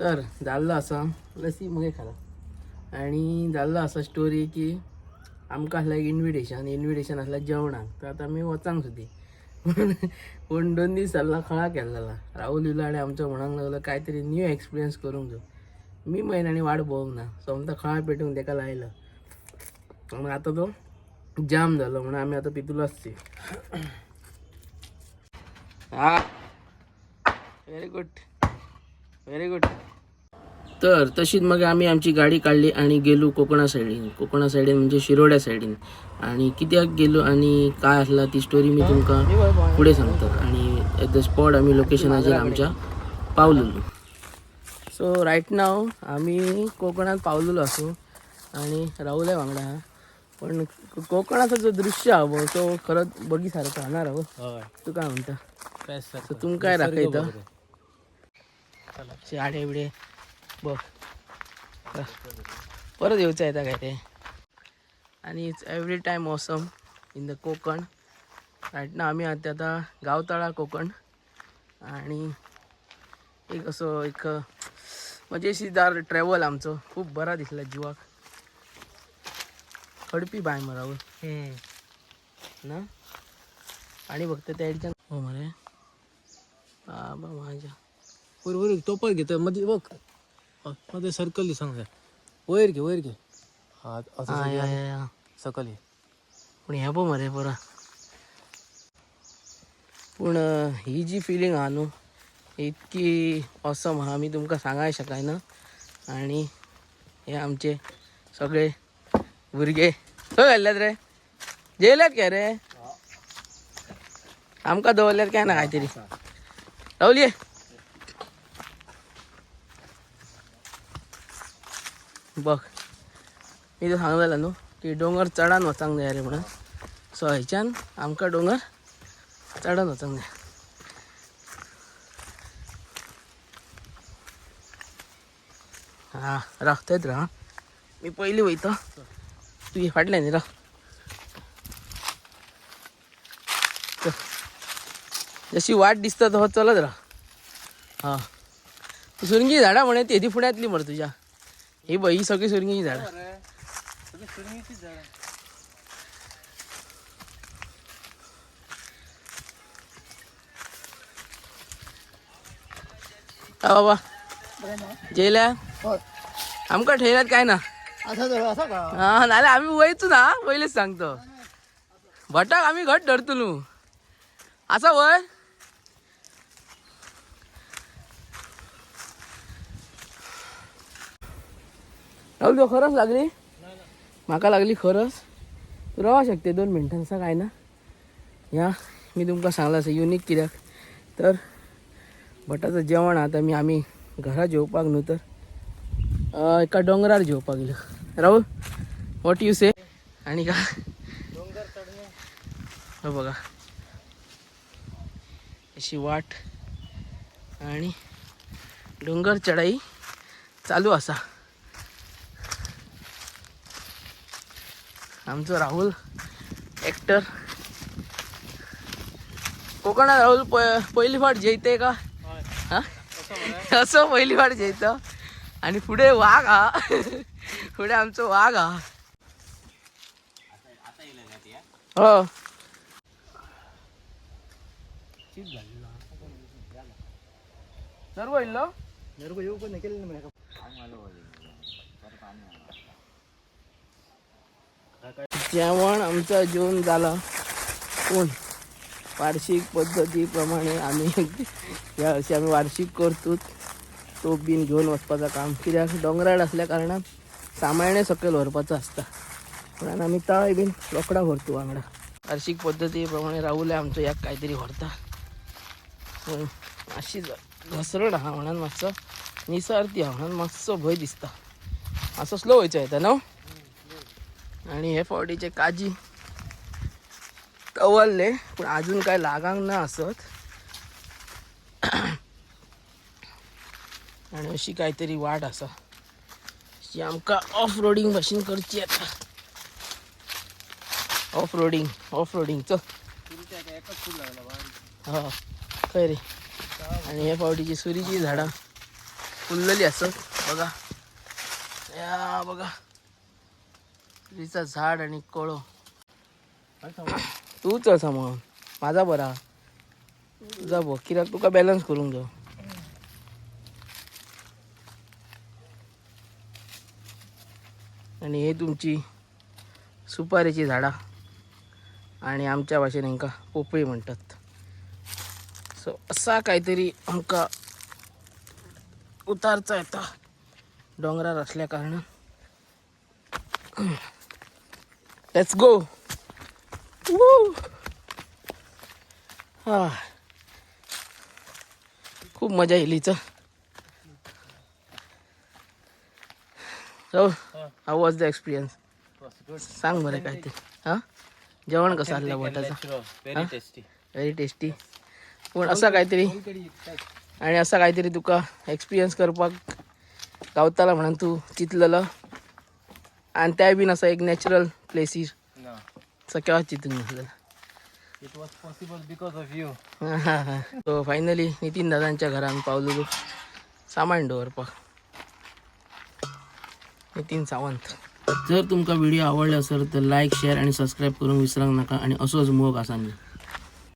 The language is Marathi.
तर जाल्लो असा. लसी मगे खाला. आणि जाल्लो असा स्टोरी की आमकां आसलें एक इन्विटेशन इन्विटेशन आसलें जेवणाक. तर आतां आमी वचांक सुदी पूण दोन दीस जाल्ला खळा केलेला. राहुल इलो आनी आमचो म्हणूंक लागलो कांय न्यू एक्सपिरियन्स करूंक जाय मी म्हयन्यांनी वाट पळोवंक ना सोमता खळा पेटूंक ताका लायला. म्हणून आतां तो जाम झालो म्हणून आम्ही आता पितूलो असते हा. व्हेरी गुड व्हेरी गुड तर तशीच मग आम्ही आमची गाडी काढली आणि गेलो कोकणा सायडीन कोकणा सायडीन म्हणजे शिरोड्या सायडीन आणि कित्याक गेलो आणि काय असला ती स्टोरी मी तुमकां पुढे सांगतो. आणि एट द स्पॉट आम्ही लोकेशनाचेर आमच्या पावलेलो. सो रायट नाव आम्ही कोकणात पावलेलो असो आणि राहुल्या वांगडा. हा. पण कोकणाचा जो दृश्य हा वो, तो खरंच बघीसारखा राहणार हो तू काय म्हणता? तर तुमका काय राखायचं आडे बिडे बघ. परत येऊचं येता काय ते. आणि it's every time awesome in the Konkan. Right ना आम्ही आता आता गावतळा कोकण. आणि एक असं एक मजेशीरदार ट्रॅव्हल आमचं. खूप बरा दिसला जिवाक. खडपी बाय मरावर. ना? आणि बघते त्या हो मरे. बाबा माझ्या. वर वर तो पण घेतो. मध्ये बघ. मध्ये सर्कल सांग वयर घे वयर घे. हा असं हा. सकल ये पण ह्या पळय मरे परा. पूण ही जी फिलींग हा न्हू ही इतकी ऑसम हा. मी तुमकां सांगाय शकायना आणि हे आमचे सगळे भुरगे. खंय घाल्ल्यात रे. जेयल्यात काय रे? आमकां दवरल्यात काय ना काहीतरी. राहुल ये बघ. मी तो सांगलेला न्हू की डोंगर चढान वचांक जाय रे म्हणून सो ह्याच्यान आमकां डोंगर चढान वचांक जाय हां राव थंयच राव मी पयलीं वयता तू फाटल्यान न्ही राव जशी वाट दिसता तो चलत राव हां. सुरंगी झाडां म्हणे ती फुड्यातली मरे तुझ्या. ही ही सगळी सुरंगीची झाडां. हा बाबा. जेल्या आमकां काय ना? हा नाल्यार आम्ही वयचो ना पयलीच सांगतो. भटाक आम्ही घट धरतलो. असा वय? राहुल तो खरंच लागली? म्हाका लागली खरंच? तू रावा शकते दोन मिनटांचा काय ना? या मी तुमकां सांगला असं युनीक कित्याक? तर भटाचं जेवण आता मी आम्ही घरा जेवपाक न्हू तर. एका डोंगरार जेवपाक गेलो. राहुल वॉट यू से आणि का? हो बघा. अशी वाट आणि डोंगर चढाई चालू असा. आमचं राहुल ॲक्टर कोकणात राहुल प पहिली फाट जैते का? हा? असं पहिली फाट जैतं आणि पुढे वाघ हा. पुढे आमचं वाघ हा. हो. सर्व येईल ना? जेवण आमचं जेवण झालं. पण वार्षिक पद्धतीप्रमाणे आम्ही या वर्षी आम्ही वार्षिक करतो. तो बीन घेऊन वचपाचं काम कित्याक डोंगराळ असल्या कारणान सामायणे सकयल व्हरपाचं असता. म्हणून आम्ही ताळ बीन रोकडा व्हरतो वांगडा वार्षिक पद्धतीप्रमाणे राहुले आमचं याक काहीतरी व्हरता पूण मातशी घसरण आहा म्हणून मातसो निसारती आहा म्हणून मातसो भंय दिसता. मातसो स्लो वयचो येता न्हू आणि हे फावटीचे काजी कवलले पण अजून काय लागांक ना असत. आणि अशी काहीतरी वाट असा. जी आमकां ऑफ रोडींग भाशेन करची आता. ऑफ रोडींग ऑफ रोडिंग चल. हा खंय रे आणि हे फावटीची सुरीची झाडां फुललेली असत बघा. या बघा. तिचा झाड आणि कोळो. तूच असा मग. माझा बरा. जा बघ कित्याक तुका बॅलन्स करून जाऊ आणि हे तुमची सुपारीची झाडां. आणि आमच्या भाशेन हांकां पोपळी म्हणटात सो असा काहीतरी आमकां उतारचा येता. डोंगरार असल्या कारणान. लेट्स गो हा खूप मजा येईल हिचं हो हाऊ वॉज द एक्सपिरियन्स सांग बरं काय ते हां? जेवण कसं आलं टेस्टी व्हेरी टेस्टी पण असं काहीतरी. आणि असं काहीतरी तुका एक्सपिरियन्स करपाक गावताला म्हणून तू चितलेलं आणि त्या बीन असं एक नॅचरल प्लेसीस असं केव्हा चितून घेतलेलं it was possible because of you so finally Nitin दादांच्या घरान पावलेलो सामान दवरपाक नितीन सावंत जर तुमका व्हिडिओ आवडला असेल तर लाईक शेअर आणि सबस्क्राईब करून विसरूंक नका आणि असोच मोग आसा मी